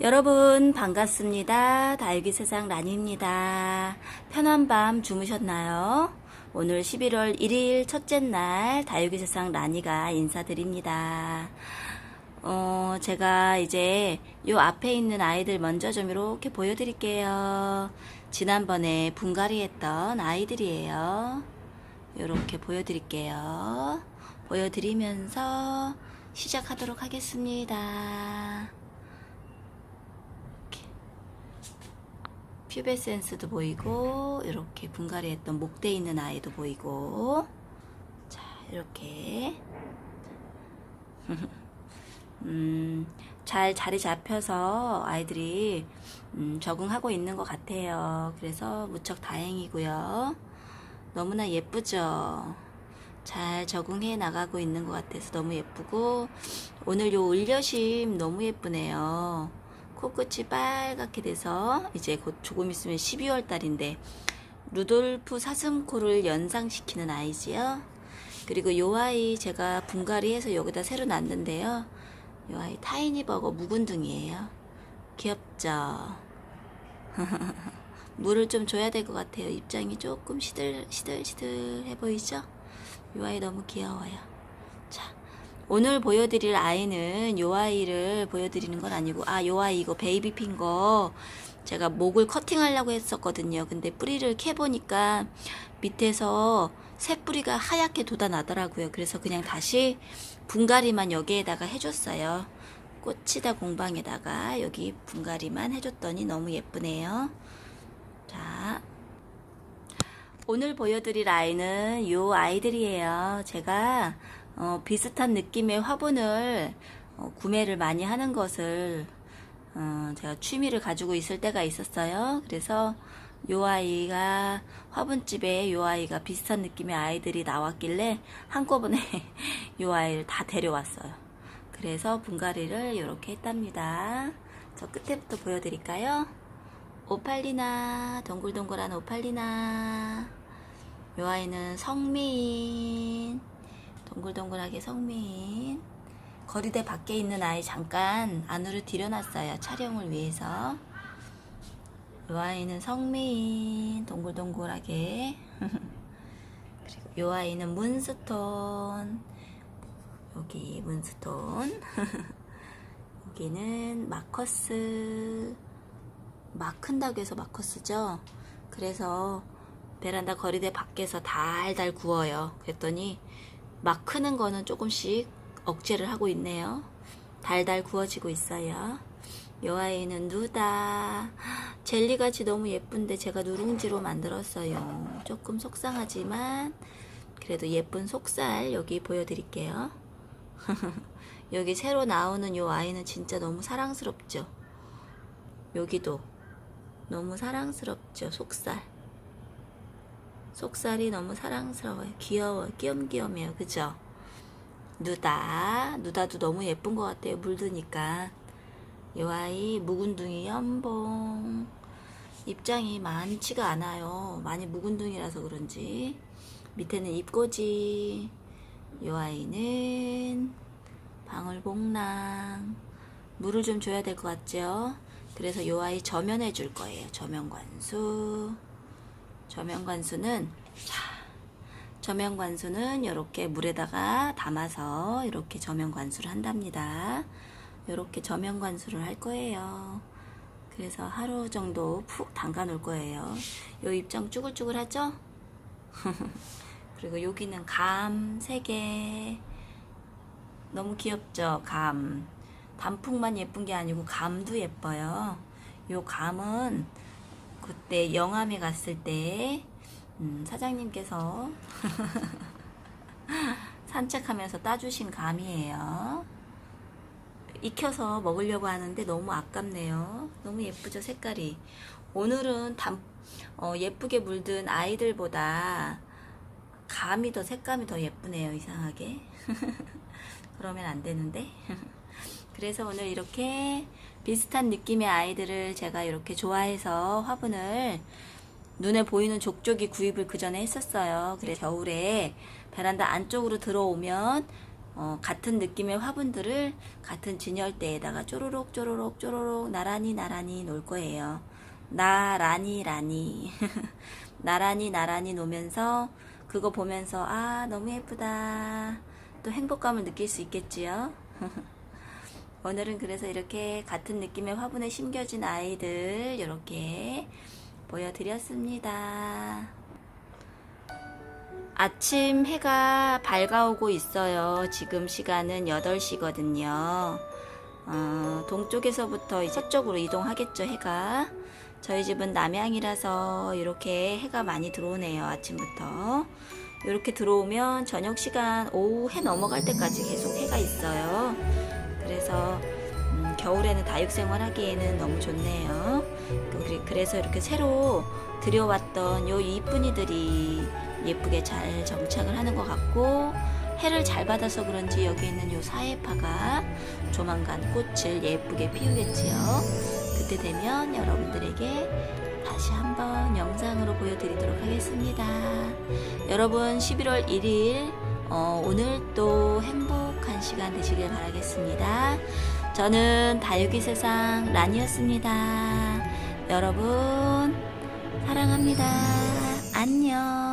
여러분 반갑습니다. 다육이 세상 라니입니다. 편한 밤 주무셨나요? 오늘 11월 1일 첫째 날 다육이 세상 라니가 인사드립니다. 어, 제가 이제 요 앞에 있는 아이들 먼저 좀 이렇게 보여드릴게요. 지난번에 분갈이 했던 아이들이에요. 이렇게 보여드릴게요. 보여드리면서 시작하도록 하겠습니다. 퓨베센스도 보이고 이렇게 분갈이 했던 목대 있는 아이도 보이고 자 이렇게 음, 잘 자리 잡혀서 아이들이 음, 적응하고 있는 것 같아요. 그래서 무척 다행이고요. 너무나 예쁘죠? 잘 적응해 나가고 있는 것 같아서 너무 예쁘고 오늘 요 을려심 너무 예쁘네요. 코끝이 빨갛게 돼서 이제 곧 조금 있으면 12월 달인데 루돌프 사슴코를 연상시키는 아이지요. 그리고 요 아이 제가 분갈이해서 여기다 새로 놨는데요. 요 아이 타이니버거 묵은둥이에요. 귀엽죠? 물을 좀 줘야 될 것 같아요. 입장이 조금 시들 시들 시들해 보이죠? 요 아이 너무 귀여워요. 자, 오늘 보여드릴 아이는 요 아이를 보여드리는 건 아니고 아 요 아이 이거 베이비 핑거 제가 목을 커팅하려고 했었거든요. 근데 뿌리를 캐 보니까 밑에서 새 뿌리가 하얗게 돋아나더라고요. 그래서 그냥 다시 분갈이만 여기에다가 해줬어요. 꽃이다 공방에다가 여기 분갈이만 해줬더니 너무 예쁘네요. 자, 오늘 보여드릴 아이는 요 아이들이에요. 제가 어, 비슷한 느낌의 화분을 어, 구매를 많이 하는 것을 어, 제가 취미를 가지고 있을 때가 있었어요. 그래서 요 아이가 화분집에 요 아이가 비슷한 느낌의 아이들이 나왔길래 한꺼번에 요 아이를 다 데려왔어요. 그래서 분갈이를 이렇게 했답니다. 저 끝에부터 보여드릴까요? 오팔리나 동글동글한 오팔리나 요 아이는 성민 동글동글하게 성민. 거리대 밖에 있는 아이 잠깐 안으로 들여놨어요 촬영을 위해서. 요 아이는 성민 동글동글하게. 그리고 요 아이는 문스톤. 여기 문스톤. 여기는 마커스. 막 큰다고 해서 마커스죠? 그래서 베란다 거리대 밖에서 달달 구워요. 그랬더니 막 크는 거는 조금씩 억제를 하고 있네요. 달달 구워지고 있어요. 요 아이는 누다. 젤리같이 너무 예쁜데 제가 누룽지로 만들었어요. 조금 속상하지만 그래도 예쁜 속살 여기 보여드릴게요. 여기 새로 나오는 요 아이는 진짜 너무 사랑스럽죠? 여기도 너무 사랑스럽죠 속살 속살이 너무 사랑스러워요. 귀여워요. 귀염귀염해요. 그죠? 누다. 누다도 너무 예쁜 것 같아요. 물드니까. 요 아이 묵은둥이 연봉. 입장이 많지가 않아요. 많이 묵은둥이라서 그런지. 밑에는 입꼬지. 요 아이는 방울복랑. 물을 좀 줘야 될 것 같죠? 그래서 요 아이 저면해 줄 거예요. 저면 관수 저면 관수는 자 저면 관수는 이렇게 물에다가 담아서 이렇게 저면 관수를 한답니다. 이렇게 저면 관수를 할 거예요. 그래서 하루 정도 푹 담가 놓을 거예요. 요 입장 쭈글쭈글하죠? 그리고 여기는 감 3개. 너무 귀엽죠 감. 단풍만 예쁜 게 아니고 감도 예뻐요. 요 감은 그때 영암에 갔을 때 음, 사장님께서 산책하면서 따주신 감이에요. 익혀서 먹으려고 하는데 너무 아깝네요. 너무 예쁘죠 색깔이. 오늘은 단, 어, 예쁘게 물든 아이들보다 감이 더 색감이 더 예쁘네요 이상하게. 그러면 안 되는데 그래서 오늘 이렇게 비슷한 느낌의 아이들을 제가 이렇게 좋아해서 화분을 눈에 보이는 족족이 구입을 그 전에 했었어요. 그래 겨울에 베란다 안쪽으로 들어오면 어, 같은 느낌의 화분들을 같은 진열대에다가 쪼로록 쪼로록 쪼로록 나란히 나란히 놓을 거예요. 나란히 라니 나란히 나란히 놓으면서 그거 보면서 아 너무 예쁘다 또 행복감을 느낄 수 있겠지요. 오늘은 그래서 이렇게 같은 느낌의 화분에 심겨진 아이들 이렇게 보여드렸습니다. 아침 해가 밝아오고 있어요. 지금 시간은 8시거든요. 어, 동쪽에서부터 서쪽으로 이동하겠죠, 해가. 저희 집은 남향이라서 이렇게 해가 많이 들어오네요, 아침부터. 이렇게 들어오면 저녁 시간 오후 해 넘어갈 때까지 계속 해가 있어요. 그래서 음, 겨울에는 다육생활 하기에는 너무 좋네요. 그- 그래서 이렇게 새로 들여왔던 요 이쁜이들이 예쁘게 잘 정착을 하는 것 같고 해를 잘 받아서 그런지 여기 있는 요 사해파가 조만간 꽃을 예쁘게 피우겠지요. 그때 되면 여러분들에게 다시 한번 영상으로 보여드리도록 하겠습니다. 여러분 11월 1일 어, 오늘 또 행복한 시간 되시길 바라겠습니다. 저는 다육이 세상 란이었습니다. 여러분 사랑합니다. 안녕.